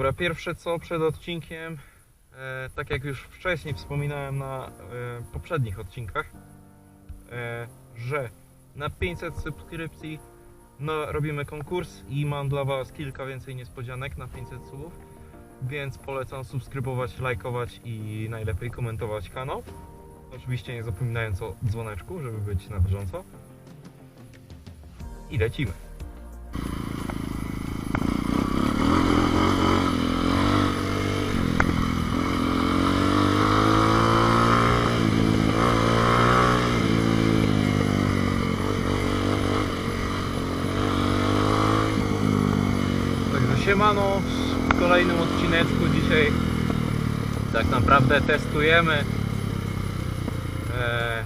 Dobra, pierwsze co przed odcinkiem, e, tak jak już wcześniej wspominałem na e, poprzednich odcinkach, e, że na 500 subskrypcji no, robimy konkurs i mam dla Was kilka więcej niespodzianek na 500 słów, więc polecam subskrybować, lajkować i najlepiej komentować kanał. Oczywiście nie zapominając o dzwoneczku, żeby być na bieżąco. I lecimy. Także siemano w kolejnym odcineczku dzisiaj tak naprawdę testujemy e,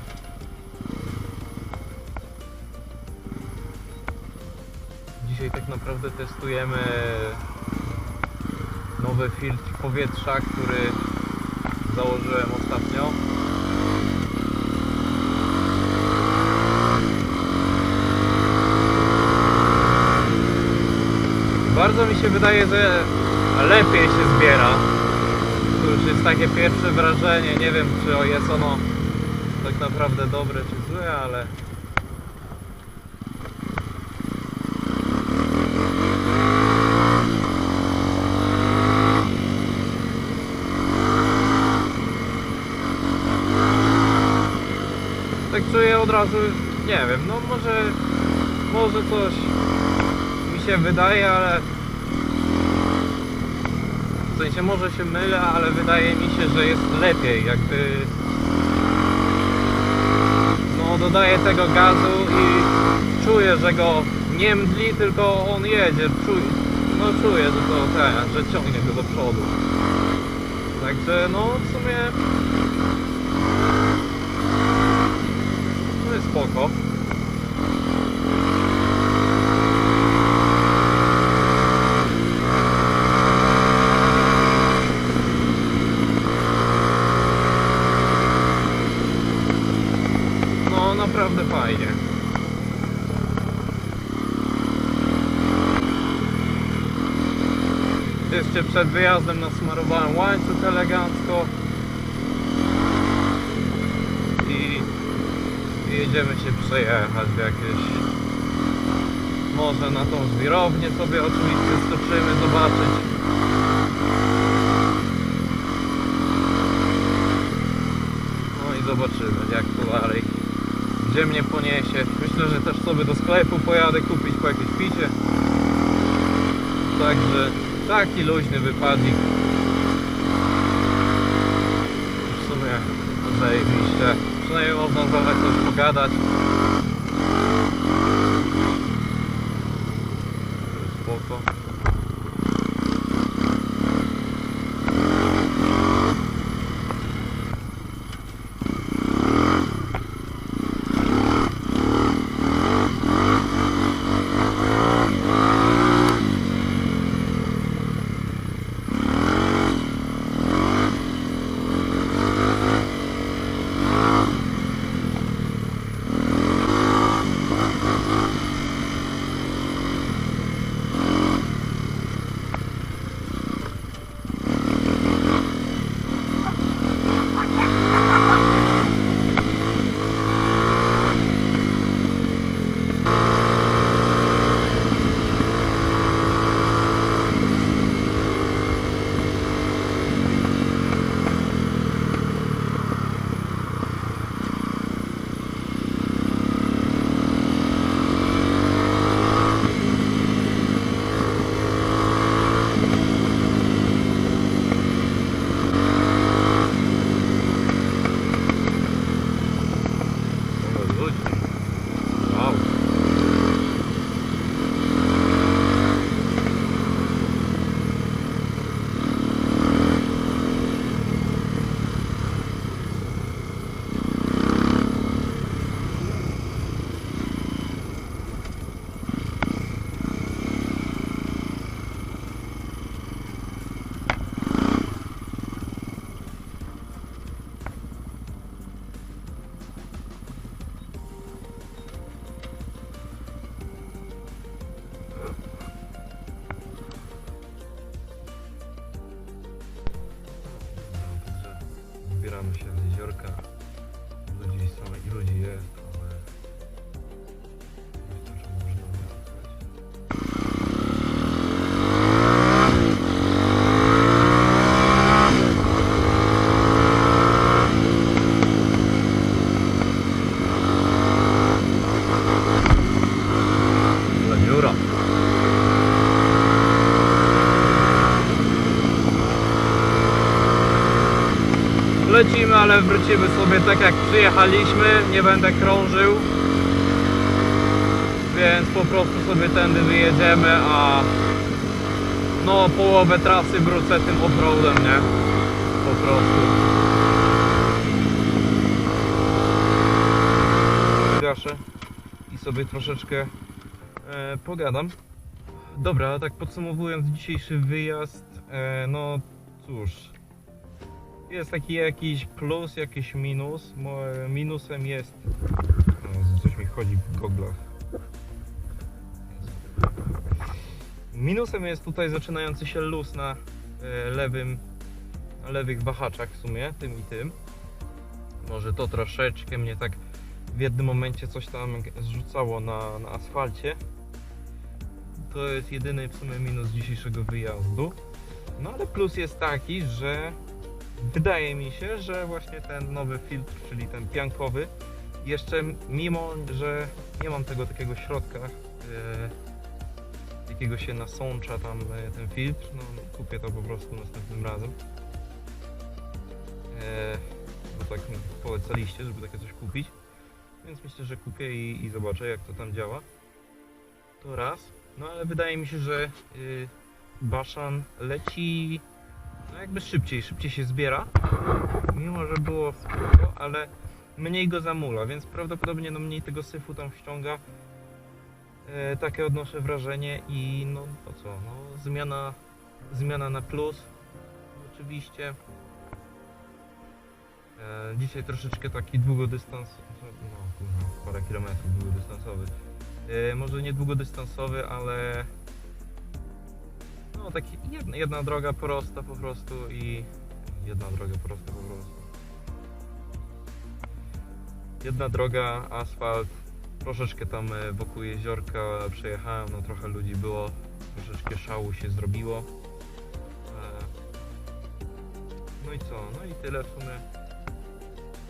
Dzisiaj tak naprawdę testujemy nowy filtr powietrza, który założyłem ostatnio. Bardzo mi się wydaje, że lepiej się zbiera. To już jest takie pierwsze wrażenie. Nie wiem, czy jest ono tak naprawdę dobre czy złe, ale tak czuję od razu, nie wiem, no może, może coś się wydaje, ale w sensie może się mylę, ale wydaje mi się, że jest lepiej, jakby no dodaję tego gazu i czuję, że go nie mdli, tylko on jedzie, czuję, no czuję, że to ten, że ciągnie go do przodu. Także no w sumie no jest spoko. No naprawdę fajnie. Jeszcze przed wyjazdem nasmarowałem łańcuch elegancko. I jedziemy się przejechać w jakieś może na tą żwirownię sobie oczywiście skoczymy zobaczyć. No i zobaczymy jak to dalej. Gdzie mnie poniesie? Myślę, że też sobie do sklepu pojadę kupić po jakieś picie także taki luźny wypadzik w sumie zajebiście. Przynajmniej można trochę coś pogadać. Spoko wybieramy się Lecimy, ale wrócimy sobie tak jak przyjechaliśmy. Nie będę krążył. Więc po prostu sobie tędy wyjedziemy, a no połowę trasy wrócę tym offroadem, nie? Po prostu. Gaszę i sobie troszeczkę e, pogadam. Dobra, tak podsumowując dzisiejszy wyjazd, e, no cóż, jest taki jakiś plus, jakiś minus. Minusem jest. Coś mi chodzi w goglach. Minusem jest tutaj zaczynający się luz na e, lewym, lewych wahaczach w sumie, tym i tym. Może to troszeczkę mnie tak w jednym momencie coś tam zrzucało na, na asfalcie. To jest jedyny w sumie minus dzisiejszego wyjazdu. No ale plus jest taki, że wydaje mi się, że właśnie ten nowy filtr, czyli ten piankowy, jeszcze mimo, że nie mam tego takiego środka, e, jakiego się nasącza tam e, ten filtr, no kupię to po prostu następnym razem. E, bo tak mi polecaliście, żeby takie coś kupić. Więc myślę, że kupię i, i zobaczę jak to tam działa. To raz. No ale wydaje mi się, że y, Baszan leci jakby szybciej, szybciej się zbiera. Mimo, że było spoko, ale mniej go zamula, więc prawdopodobnie no mniej tego syfu tam ściąga. E, takie odnoszę wrażenie i no to co, no zmiana, zmiana na plus oczywiście. E, dzisiaj troszeczkę taki długodystans, no kurwa, parę kilometrów długodystansowy. E, może nie długodystansowy, ale taki jedna, jedna droga prosta po prostu i jedna droga prosta po prostu. Jedna droga, asfalt, troszeczkę tam e, wokół jeziorka przejechałem, no trochę ludzi było, troszeczkę szału się zrobiło. E, No i co? No i tyle w sumie.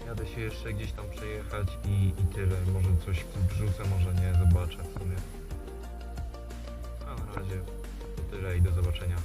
Jadę się jeszcze gdzieś tam przejechać i, i tyle. Może coś wrzucę, może nie, zobaczę w sumie. A na razie tyle i do zobaczenia.